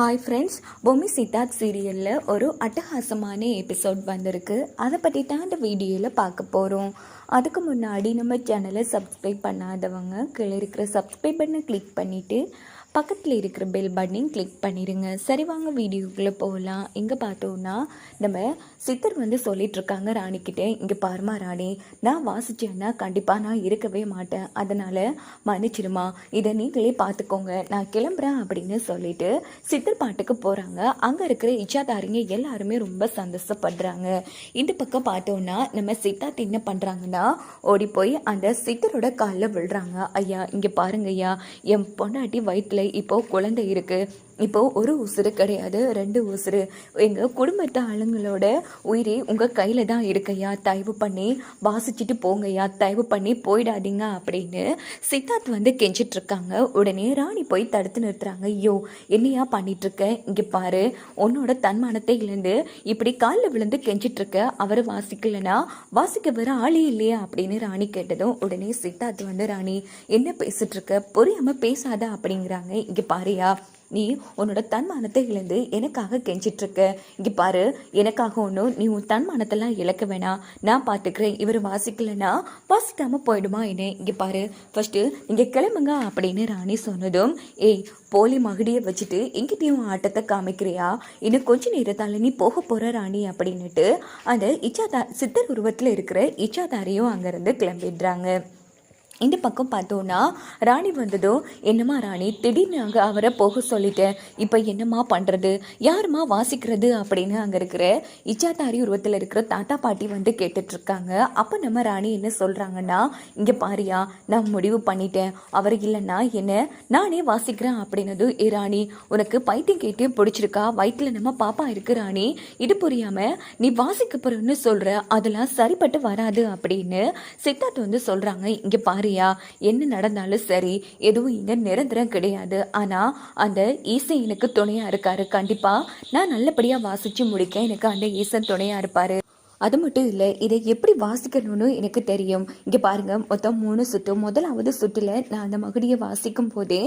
Hi friends Bommi Siddharth சீரியலில் ஒரு அட்டகாசமான எபிசோட் வந்திருக்கு. அதை பற்றி தான் இந்த வீடியோவில் பார்க்க போகிறோம் அதுக்கு முன்னாடி நம்ம சேனலை சப்ஸ்கிரைப் பண்ணாதவங்க கீழே இருக்கிற சப்ஸ்கிரைப் பண்ண கிளிக் பண்ணிவிட்டு பக்கத்தில் இருக்கிற பெல் பட்டனையும் கிளிக் பண்ணிடுங்க சரி வாங்க வீடியோக்குள்ளே போகலாம் இங்கே பார்த்தோன்னா நம்ம சித்தர் வந்து சொல்லிகிட்ருக்காங்க ராணிக்கிட்டே. இங்கே பாருமா ராணி நான் வாசிச்சேன்னா கண்டிப்பாக நான் இருக்கவே மாட்டேன். அதனால் மன்னிச்சிடுமா இதை நீங்களே பார்த்துக்கோங்க. நான் கிளம்புறேன் அப்படின்னு சொல்லிட்டு சித்தர் பாட்டுக்கு போகிறாங்க அங்கே இருக்கிற இச்சாதாரிங்க எல்லாருமே ரொம்ப சந்தோஷப்படுறாங்க. இந்த பக்கம் பார்த்தோன்னா நம்ம சித்தார்த் என்ன பண்ணுறாங்கன்னா ஓடி போய் அந்த சித்தரோட காலில் விழுறாங்க. ஐயா இங்கே பாருங்க ஐயா என் பொண்டாட்டி வயிற்றில் இப்போ குழந்தை இருக்கு. இப்போ ஒரு உசுறு கிடையாது ரெண்டு உசுறு. எங்கள் குடும்பத்து ஆளுங்களோட உயிரே உங்கள் கையில் தான் இருக்கையா தயவு பண்ணி வாசிச்சுட்டு போங்கய்யா. தயவு பண்ணி போயிடாதீங்க அப்படின்னு சித்தார்த் வந்து கெஞ்சிட்டு இருக்காங்க. உடனே ராணி போய் தடுத்து நிறுத்துறாங்க. ஐயோ என்னையா பண்ணிட்டு இருக்க இங்கே பாரு உன்னோட தன்மானத்தை இழந்து இப்படி காலில் விழுந்து கெஞ்சிட்டு இருக்க அவர் வாசிக்கலனா வாசிக்க வர ஆளே இல்லையா அப்படின்னு ராணி கேட்டதும் உடனே சித்தார்த் வந்து ராணி என்ன பேசிட்டு இருக்க புரியாம பேசாத அப்படிங்கிறாங்க. இங்கே பாரியா நீ உன்னோட தன்மானத்தை இழந்து எனக்காக கெஞ்சிட்டு இருக்க இங்க பாரு எனக்காக ஒன்றும் நீ உன் தன்மானத்தெல்லாம் இழக்க வேணாம். நான் பார்த்துக்கிறேன் இவர் வாசிக்கலைன்னா வாசிக்காமல் போயிடுமா என்ன? இங்கே பாரு ஃபஸ்ட்டு இங்கே கிளம்புங்க அப்படின்னு ராணி சொன்னதும் ஏய் போலி மகுடியை வச்சுட்டு எங்கிட்டையும் ஆட்டத்தை காமிக்கிறியா? இன்னும் கொஞ்ச நேரத்தால் நீ போக போகிற ராணி அப்படின்னுட்டு அந்த இச்சாதா சித்தர் உருவத்தில் இருக்கிற இச்சாதாரியும் அங்கேருந்து கிளம்பிடுறாங்க. இந்த பக்கம் பார்த்தோன்னா ராணி வந்ததும் என்னம்மா ராணி திடீர்னு அங்கே அவரை போக சொல்லிட்டேன் இப்போ என்னம்மா பண்ணுறது யாரும்மா வாசிக்கிறது அப்படின்னு அங்கே இருக்கிற இச்சாத்தாரி உருவத்தில் இருக்கிற தாத்தா பாட்டி வந்து கேட்டுட்ருக்காங்க அப்போ நம்ம ராணி என்ன சொல்கிறாங்கன்னா இங்கே பாரியா நான் முடிவு பண்ணிட்டேன். அவர் இல்லைன்னா என்ன? நானே வாசிக்கிறேன் அப்படின்னதும் ஏ ராணி உனக்கு பைத்தியம் கேட்டே பிடிச்சிருக்கா? வயிற்றில் நம்ம பாப்பா இருக்கு ராணி. இது புரியாமல் நீ வாசிக்க போகிறன்னு சொல்கிற அதெல்லாம் சரிப்பட்டு வராது அப்படின்னு சித்தார்த் வந்து சொல்கிறாங்க இங்கே பாரு சரியா என்ன நடந்தாலும் சரி எதுவும் இங்கே நிரந்தரம் கிடையாது. ஆனால் அந்த ஈசன் எனக்கு துணையாக இருக்காரு. கண்டிப்பாக நான் நல்லபடியாக வாசித்து முடிக்க எனக்கு அந்த ஈசன் துணையாக இருப்பார். அது மட்டும் இல்லை இதை எப்படி வாசிக்கணும்னு எனக்கு தெரியும். இங்கே பாருங்க மொத்தம் மூணு சுற்று. முதலாவது சுற்றில் நான் அந்த மகுடியை வாசிக்கும் போதே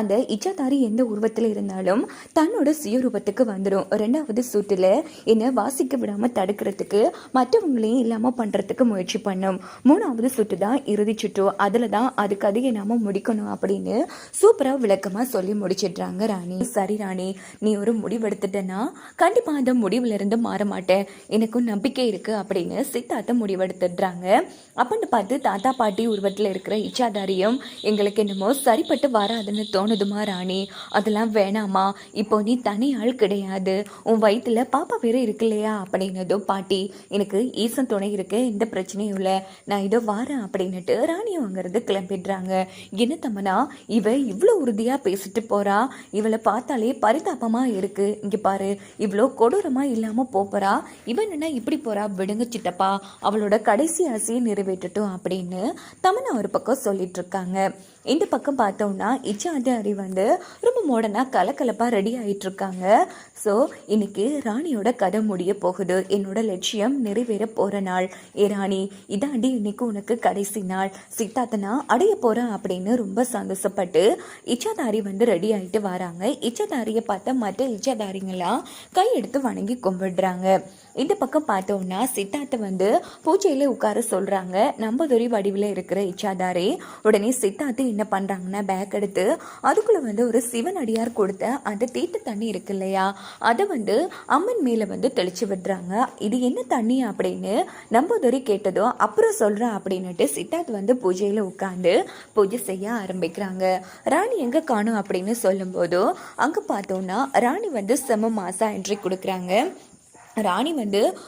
அந்த இச்சாதாரி எந்த உருவத்தில் இருந்தாலும் தன்னோட சுயரூபத்துக்கு வந்துடும் ரெண்டாவது சுற்றில் என்னை வாசிக்க விடாமல் தடுக்கிறதுக்கு மற்றவங்களையும் இல்லாமல் பண்ணுறதுக்கு முயற்சி பண்ணும். மூணாவது சுற்று தான் இறுதி சுற்று. அதில் தான் அதுக்கு அதிக நாம முடிக்கணும் அப்படின்னு சூப்பராக விளக்கமாக சொல்லி முடிச்சிடுறாங்க ராணி. சரி ராணி நீ ஒரு முடிவெடுத்துட்டேன்னா கண்டிப்பாக அந்த முடிவுலேருந்து மாற மாட்டேன். எனக்கும் நம்பிக்கை இருக்கு. இருக்கு அப்படின்னு சித்தாத்தை முடிவெடுத்துடுறாங்க. அப்படின்னு பார்த்து தாத்தா பாட்டி உருவத்தில் இருக்கிற இச்சாதாரியம் எங்களுக்கு என்னமோ சரிப்பட்டு வராதுன்னு தோணுதுமா ராணி. அதெல்லாம் வேணாமா? இப்போ நீ தனி ஆள் கிடையாது. உன் வயிற்றுல பாப்பா வேற இருக்கு இல்லையா? அப்படின்னதும் பாட்டி. எனக்கு ஈசன் துணை இருக்கு எந்த பிரச்சனையும் இல்லை. நான் இதோ வாரேன் அப்படின்னுட்டு ராணி வாங்குறது கிளம்பிடுறாங்க. என்ன தம்மனா இவ இவ்வளோ உறுதியாக பேசிட்டு போறா? இவளை பார்த்தாலே பரிதாபமாக இருக்கு. இங்கே பாரு இவ்வளோ கொடூரமாக இல்லாமல் போறா. இவன் என்ன இப்படி போறா? விடுங்க சித்தப்பா அவளோட கடைசி ஆசையை நிறைவேற்றட்டும் அப்படின்னு தமனா ஒரு பக்கம் சொல்லிட்டு இருக்காங்க. இந்த பக்கம் பார்த்தோம்னா இச்சாதாரி வந்து ரொம்ப மாடர்னாக கலக்கலப்பாக ரெடி ஆகிட்டு இருக்காங்க ஸோ இன்னைக்கு ராணியோட கதை முடிய போகுது. என்னோட லட்சியம் நிறைவேற போகிற நாள். ஏ ராணி இதாண்டி இன்னைக்கு உனக்கு கடைசி நாள். சித்தாத்தனா அடைய போகிறேன் அப்படின்னு ரொம்ப சந்தோஷப்பட்டு இச்சாதாரி வந்து ரெடி ஆகிட்டு வராங்க. இச்சாதாரியை பார்த்தா மற்ற இச்சாதாரிங்களாம் கையெடுத்து வணங்கி கும்பிடுறாங்க. இந்த பக்கம் பார்த்தோம்னா சித்தாத்தை வந்து பூஜையில் உட்கார சொல்கிறாங்க நம்பதுரி வடிவில் இருக்கிற இச்சாதாரி உடனே சித்தார்த்து என்ன பண்ணுறாங்கன்னா பேக் எடுத்து அதுக்குள்ளே வந்து ஒரு சிவன் அடியார் கொடுத்த அந்த தீட்டு தண்ணி இருக்கு இல்லையா? அதை வந்து அம்மன் மேலே வந்து தெளிச்சு விடுறாங்க இது என்ன தண்ணி அப்படின்னு நம்பதுரி கேட்டதும் அப்புறம் சொல்கிறேன் அப்படின்னுட்டு சித்தார்த் வந்து பூஜையில் உட்காந்து பூஜை செய்ய ஆரம்பிக்கிறாங்க. ராணி எங்கே காணும் அப்படின்னு சொல்லும்போது அங்கே பார்த்தோன்னா ராணி வந்து செம மாசா என்ட்ரி கொடுக்குறாங்க. ராணி வந்து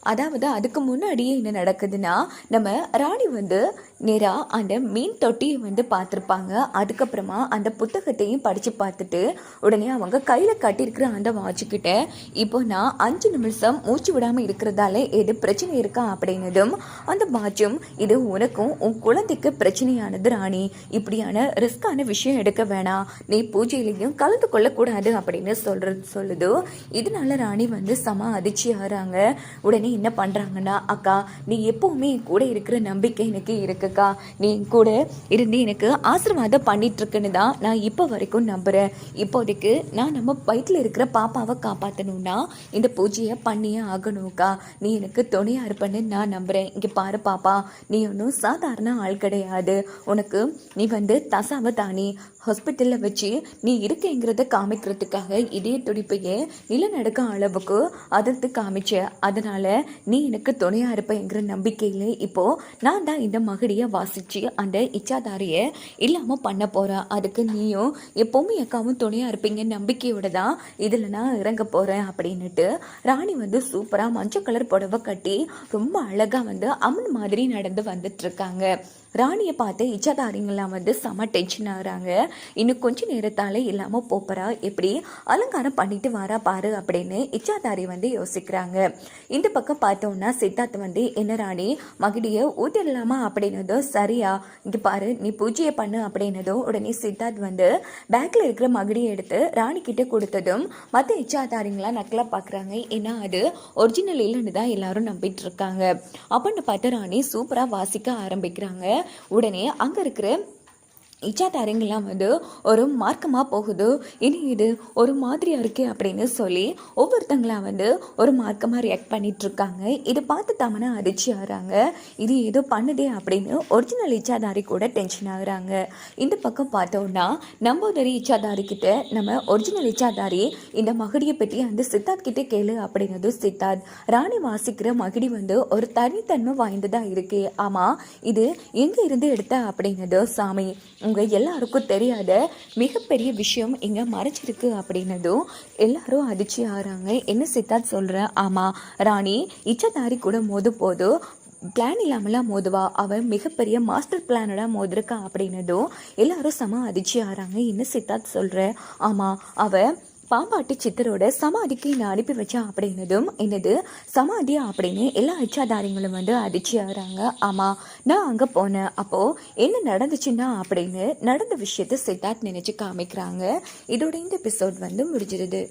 அதாவது அதுக்கு முன்னாடியே என்ன நடக்குதுன்னா நம்ம ராணி வந்து நேராக அந்த மீன் தொட்டியை வந்து பார்த்துருப்பாங்க. அதுக்கப்புறமா அந்த புத்தகத்தையும் படித்து பார்த்துட்டு உடனே அவங்க கையில் கட்டியிருக்கிற அந்த வாட்சிக்கிட்ட இப்போ நான் அஞ்சு நிமிஷம் மூச்சு விடாமல் இருக்கிறதால எது பிரச்சனை இருக்கா? அப்படின்னதும் அந்த வாட்சும் இது உனக்கும் உன் குழந்தைக்கு பிரச்சனையானது ராணி. இப்படியான ரிஸ்கான விஷயம் எடுக்க வேணாம். நீ பூஜையிலையும் கலந்து கொள்ளக்கூடாது. அப்படின்னு சொல்கிறது சொல்லுது. இதனால ராணி வந்து சமா அதிர்ச்சி ஆகிறாங்க. உடனே என்ன பண்ணுறாங்கன்னா அக்கா நீ எப்போவுமே கூட இருக்கிற நம்பிக்கை எனக்கு இருக்குக்கா. நீ என் கூட இருந்து எனக்கு ஆசீர்வாதம் பண்ணிகிட்ருக்குன்னு தான் நான் இப்போ வரைக்கும் நம்புகிறேன் இப்போதைக்கு நான் நம்ம வயிற்றில் இருக்கிற பாப்பாவை காப்பாற்றணும்னா இந்த பூஜையை பண்ணியே ஆகணும்க்கா. நீ எனக்கு துணையாக இருப்பேன்னு நான் நம்புகிறேன் இங்கே பாரு பாப்பா நீ ஒன்றும் சாதாரண ஆள் கிடையாது. உனக்கு நீ வந்து தசாவை தானி ஹாஸ்பிட்டலில் வச்சு நீ இருக்கேங்கிறத காமிக்கிறதுக்காக இதய துடிப்பையே நிலநடுக்க அளவுக்கு அதிர்த்து காமிச்ச. அதனால் நீ எனக்கு துணையாக இருப்பேங்கிற நம்பிக்கையில் இப்போது நான் தான் இந்த மகடியை வாசித்து அந்த இச்சாதாரியை இல்லாமல் பண்ண போகிறேன் அதுக்கு நீயும் எப்போவுமே அக்காவும் துணையாக இருப்பீங்க. நம்பிக்கையோட தான் இதில் நான் இறங்க போகிறேன் அப்படின்னுட்டு ராணி வந்து சூப்பராக மஞ்சள் கலர் புடவை கட்டி ரொம்ப அழகாக வந்து அம்மன் மாதிரி நடந்து வந்துட்டுருக்காங்க ராணியை பார்த்து இச்சாதாரிங்கெல்லாம் வந்து செம டென்ஷன் ஆகுறாங்க. இன்னும் கொஞ்சம் நேரத்தால் இல்லாமல் போப்பரா எப்படி? அலங்காரம் பண்ணிட்டு வரா பாரு அப்படின்னு இச்சாதாரி வந்து யோசிக்கிறாங்க. இந்த பக்கம் பார்த்தோம்னா சித்தார்த் வந்து என்ன ராணி? மகிடியை ஊட்டிடலாமா? அப்படின்னதோ சரியா. இங்கே பாரு நீ பூஜையை பண்ணு. அப்படின்னதும் உடனே சித்தார்த் வந்து பேக்கில் இருக்கிற மகிடியை எடுத்து ராணி கிட்ட கொடுத்ததும் மற்ற இச்சாதாரிங்களாம் நக்கலாக பார்க்குறாங்க ஏன்னா அது ஒரிஜினல் இல்லைன்னு தான் எல்லாரும் நம்பிட்டு இருக்காங்க. அப்படின்னு பார்த்து ராணி சூப்பராக வாசிக்க ஆரம்பிக்கிறாங்க. உடனே அங்கே இருக்கிற இச்சாதாரங்கள்லாம் வந்து ஒரு மார்க்கமாக போகுது. இனி இது ஒரு மாதிரியாக இருக்கே அப்படின்னு சொல்லி ஒவ்வொருத்தங்களாம் வந்து ஒரு மார்க்கமாக ரியாக்ட் பண்ணிகிட்ருக்காங்க இதை பார்த்து தமனா அதிர்ச்சி ஆகிறாங்க. இது ஏதோ பண்ணுதே அப்படின்னு ஒரிஜினல் இச்சாதாரி கூட டென்ஷன் ஆகுறாங்க. இந்த பக்கம் பார்த்தோம்னா நம்போதரி இச்சாதாரிக்கிட்ட நம்ம ஒரிஜினல் இச்சாதாரி இந்த மகடியை பற்றி அந்த சித்தார்த் கிட்டே கேளு அப்படின்னது சித்தார்த். ராணி வாசிக்கிற மகிடி வந்து ஒரு தனித்தன்மை வாய்ந்ததாக இருக்கு. ஆமாம் இது எங்கே இருந்து எடுத்த அப்படிங்கிறது சாமி. அவங்க எல்லாருக்கும் தெரியாத மிகப்பெரிய விஷயம் இங்கே மறைச்சிருக்கு அப்படின்னதும் எல்லாரும் அதிர்ச்சி ஆகிறாங்க. என்ன சித்தார்த் சொல்கிற ஆமாம் ராணி இச்சதாரி கூட மோது போது பிளான் இல்லாமலாம் மோதுவா? அவன் மிகப்பெரிய மாஸ்டர் பிளானோட மோதிருக்கா அப்படின்னதும் எல்லாரும் சம அதிர்ச்சி ஆகிறாங்க. என்ன சித்தார்த் சொல்கிற ஆமாம் அவன் பாம்பாட்டி சித்தரோட சமாதிக்கு நான் அனுப்பி வச்சேன் அப்படின்னதும் என்னது சமாதியா அப்படின்னு எல்லா இச்சாதாரிங்களும் வந்து அதிர்ச்சி ஆகிறாங்க. ஆமாம் நான் அங்கே போனேன். அப்போது என்ன நடந்துச்சுன்னா அப்படின்னு நடந்த விஷயத்த சித்தார்த் நினச்சி காமிக்கிறாங்க. இதோட இந்த எபிசோட் வந்து முடிஞ்சிருது.